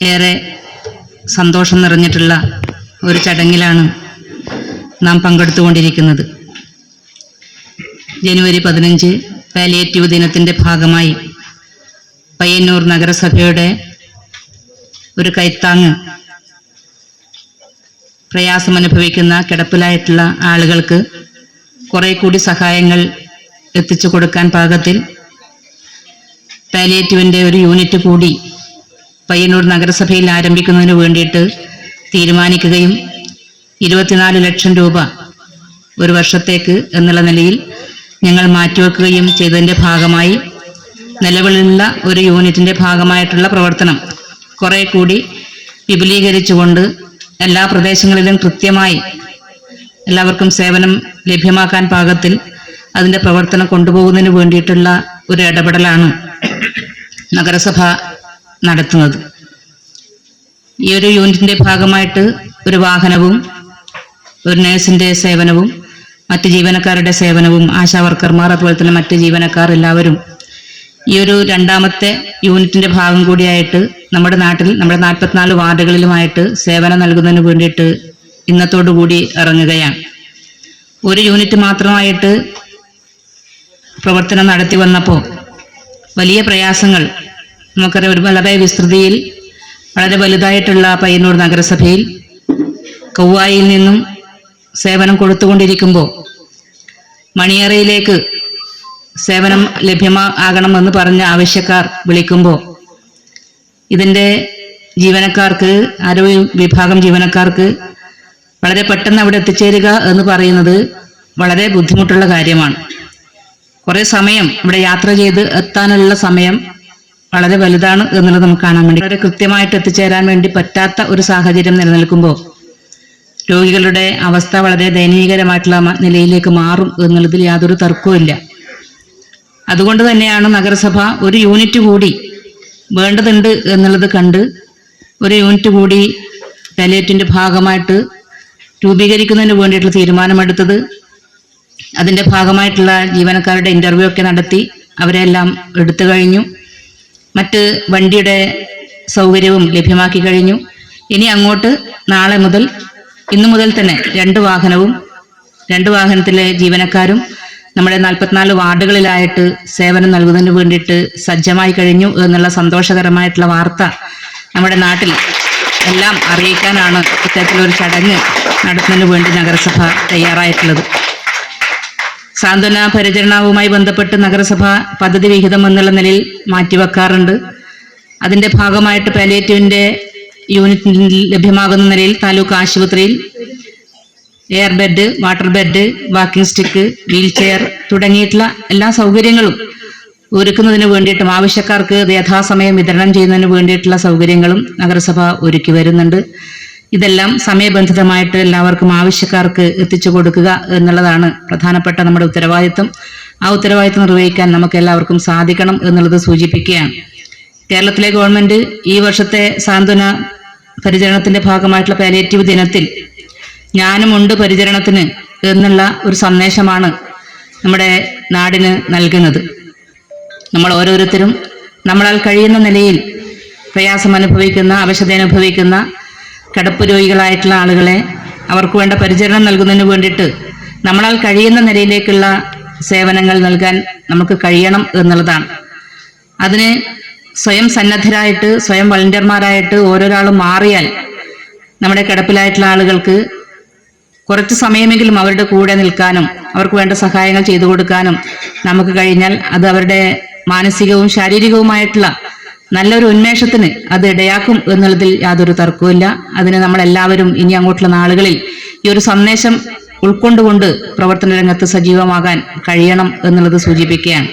ഏറെ സന്തോഷം നിറഞ്ഞിട്ടുള്ള ഒരു ചടങ്ങിലാണ് നാം പങ്കെടുത്തുകൊണ്ടിരിക്കുന്നത്. ജനുവരി പതിനഞ്ച് പാലിയേറ്റീവ് ദിനത്തിന്റെ ഭാഗമായി പയ്യന്നൂർ നഗരസഭയുടെ ഒരു കൈത്താങ് പ്രയാസമനുഭവിക്കുന്ന കിടപ്പിലായിട്ടുള്ള ആളുകൾക്ക് കുറെ കൂടി സഹായങ്ങൾ എത്തിച്ചു കൊടുക്കാൻ പാകത്തിൽ പാലിയേറ്റീവിന്റെ ഒരു യൂണിറ്റ് കൂടി പയ്യന്നൂർ നഗരസഭയിൽ ആരംഭിക്കുന്നതിന് വേണ്ടിയിട്ട് തീരുമാനിക്കുകയും ഇരുപത്തിനാല് ലക്ഷം രൂപ ഒരു വർഷത്തേക്ക് എന്നുള്ള നിലയിൽ ഞങ്ങൾ മാറ്റിവെക്കുകയും ചെയ്തതിന്റെ ഭാഗമായി നിലവിലുള്ള ഒരു യൂണിറ്റിന്റെ ഭാഗമായിട്ടുള്ള പ്രവർത്തനം കുറെ കൂടി വിപുലീകരിച്ചുകൊണ്ട് എല്ലാ പ്രദേശങ്ങളിലും കൃത്യമായി എല്ലാവർക്കും സേവനം ലഭ്യമാക്കാൻ പാകത്തിൽ അതിന്റെ പ്രവർത്തനം കൊണ്ടുപോകുന്നതിന് വേണ്ടിയിട്ടുള്ള ഒരു ഇടപെടലാണ് നഗരസഭ നടത്തുന്നത്. ഈ ഒരു യൂണിറ്റിന്റെ ഭാഗമായിട്ട് ഒരു വാഹനവും ഒരു നഴ്സിന്റെ സേവനവും മറ്റ് ജീവനക്കാരുടെ സേവനവും ആശാവർക്കർമാർ അതുപോലെ തന്നെ മറ്റ് ജീവനക്കാർ എല്ലാവരും ഈ ഒരു രണ്ടാമത്തെ യൂണിറ്റിന്റെ ഭാഗം കൂടിയായിട്ട് നമ്മുടെ നാട്ടിൽ നമ്മുടെ നാൽപ്പത്തിനാല് വാർഡുകളിലുമായിട്ട് സേവനം നൽകുന്നതിന് വേണ്ടിയിട്ട് ഇന്നത്തോടു കൂടി ഇറങ്ങുകയാണ്. ഒരു യൂണിറ്റ് മാത്രമായിട്ട് പ്രവർത്തനം നടത്തി വന്നപ്പോൾ വലിയ പ്രയാസങ്ങൾ നമുക്കറിയാം ഒരു വളരെ വിസ്തൃതിയിൽ വളരെ വലുതായിട്ടുള്ള പയ്യന്നൂർ നഗരസഭയിൽ കൗവായിൽ നിന്നും സേവനം കൊടുത്തുകൊണ്ടിരിക്കുമ്പോൾ മണിയറയിലേക്ക് സേവനം ലഭ്യമാകണമെന്ന് പറഞ്ഞ ആവശ്യക്കാർ വിളിക്കുമ്പോൾ ഇതിന്റെ ജീവനക്കാർക്ക് ആരോഗ്യ വിഭാഗം ജീവനക്കാർക്ക് വളരെ പെട്ടെന്ന് അവിടെ എത്തിച്ചേരുക എന്ന് പറയുന്നത് വളരെ ബുദ്ധിമുട്ടുള്ള കാര്യമാണ്. കുറേ സമയം ഇവിടെ യാത്ര ചെയ്ത് എത്താനുള്ള സമയം വളരെ വലുതാണ് എന്നുള്ളത് നമുക്ക് കാണാൻ വേണ്ടി വളരെ കൃത്യമായിട്ട് എത്തിച്ചേരാൻ വേണ്ടി പറ്റാത്ത ഒരു സാഹചര്യം നിലനിൽക്കുമ്പോൾ രോഗികളുടെ അവസ്ഥ വളരെ ദയനീയകരമായിട്ടുള്ള നിലയിലേക്ക് മാറും എന്നുള്ളതിൽ യാതൊരു തർക്കവുമില്ല അതുകൊണ്ട് തന്നെയാണ് നഗരസഭ ഒരു യൂണിറ്റ് കൂടി വേണ്ടതുണ്ട് എന്നുള്ളത് കണ്ട് ഒരു യൂണിറ്റ് കൂടി പാലിയേറ്റിന്റെ ഭാഗമായിട്ട് രൂപീകരിക്കുന്നതിന് വേണ്ടിയിട്ടുള്ള തീരുമാനമെടുത്തത്. അതിന്റെ ഭാഗമായിട്ടുള്ള ജീവനക്കാരുടെ ഇന്റർവ്യൂ ഒക്കെ നടത്തി അവരെല്ലാം എടുത്തു കഴിഞ്ഞു. മറ്റ് വണ്ടിയുടെ സൗകര്യവും ലഭ്യമാക്കി കഴിഞ്ഞു. ഇനി അങ്ങോട്ട് നാളെ മുതൽ ഇന്നു മുതൽ തന്നെ രണ്ട് വാഹനവും രണ്ട് വാഹനത്തിലെ ജീവനക്കാരും നമ്മുടെ നാൽപ്പത്തിനാല് വാർഡുകളിലായിട്ട് സേവനം നൽകുന്നതിന് വേണ്ടിയിട്ട് സജ്ജമായി കഴിഞ്ഞു എന്നുള്ള സന്തോഷകരമായിട്ടുള്ള വാർത്ത നമ്മുടെ നാട്ടിൽ എല്ലാം അറിയിക്കാനാണ് ഇത്തരത്തിലൊരു ചടങ്ങ് നടത്തുന്നതിന് വേണ്ടി നഗരസഭ തയ്യാറായിട്ടുള്ളത്. സാന്ത്വന പരിചരണവുമായി ബന്ധപ്പെട്ട് നഗരസഭ പദ്ധതി വിഹിതം എന്നുള്ള നിലയിൽ മാറ്റിവെക്കാറുണ്ട്. അതിന്റെ ഭാഗമായിട്ട് പാലിയേറ്റീവിന്റെ യൂണിറ്റ് ലഭ്യമാകുന്ന നിലയിൽ താലൂക്ക് ആശുപത്രിയിൽ air bed water bed walking stick wheel chair തുടങ്ങിയിട്ടുള്ള എല്ലാ സൗകര്യങ്ങളും ഒരുക്കുന്നതിന് വേണ്ടിയിട്ടും ആവശ്യക്കാർക്ക് യഥാസമയം വിതരണം ചെയ്യുന്നതിന് വേണ്ടിയിട്ടുള്ള സൗകര്യങ്ങളും നഗരസഭ ഒരുക്കി വരുന്നുണ്ട്. ഇതെല്ലാം സമയബന്ധിതമായിട്ട് എല്ലാവർക്കും ആവശ്യക്കാർക്ക് എത്തിച്ചു കൊടുക്കുക എന്നുള്ളതാണ് പ്രധാനപ്പെട്ട നമ്മുടെ ഉത്തരവാദിത്വം. ആ ഉത്തരവാദിത്വം നിർവഹിക്കാൻ നമുക്ക് എല്ലാവർക്കും സാധിക്കണം എന്നുള്ളത് സൂചിപ്പിക്കുകയാണ്. കേരളത്തിലെ ഗവൺമെന്റ് ഈ വർഷത്തെ സാന്ത്വന പരിചരണത്തിന്റെ ഭാഗമായിട്ടുള്ള പാലിയേറ്റീവ് ദിനത്തിൽ ഞാനുമുണ്ട് പരിചരണത്തിന് എന്നുള്ള ഒരു സന്ദേശമാണ് നമ്മുടെ നാടിന് നൽകുന്നത്. നമ്മൾ ഓരോരുത്തരും നമ്മളാൽ കഴിയുന്ന നിലയിൽ പ്രയാസം അനുഭവിക്കുന്ന അവശത അനുഭവിക്കുന്ന കിടപ്പ് രോഗികളായിട്ടുള്ള ആളുകളെ അവർക്ക് വേണ്ട പരിചരണം നൽകുന്നതിന് വേണ്ടിയിട്ട് നമ്മളാൽ കഴിയുന്ന നിലയിലേക്കുള്ള സേവനങ്ങൾ നൽകാൻ നമുക്ക് കഴിയണം എന്നുള്ളതാണ്. അതിന് സ്വയം സന്നദ്ധരായിട്ട് സ്വയം വളണ്ടിയർമാരായിട്ട് ഓരോരാളും മാറിയാൽ നമ്മുടെ കിടപ്പിലായിട്ടുള്ള ആളുകൾക്ക് കുറച്ച് സമയമെങ്കിലും അവരുടെ കൂടെ നിൽക്കാനും അവർക്ക് വേണ്ട സഹായങ്ങൾ ചെയ്തു കൊടുക്കാനും നമുക്ക് കഴിഞ്ഞാൽ അത് അവരുടെ മാനസികവും ശാരീരികവുമായിട്ടുള്ള നല്ലൊരു ഉന്മേഷത്തിന് അത് ഇടയാക്കും എന്നുള്ളതിൽ യാതൊരു തർക്കവുമില്ല. അതിന് നമ്മൾ എല്ലാവരും ഇനി അങ്ങോട്ടുള്ള നാളുകളിൽ ഈ ഒരു സന്ദേശം ഉൾക്കൊണ്ടുകൊണ്ട് പ്രവർത്തന രംഗത്ത് സജീവമാകാൻ കഴിയണം എന്നുള്ളത് സൂചിപ്പിക്കുകയാണ്.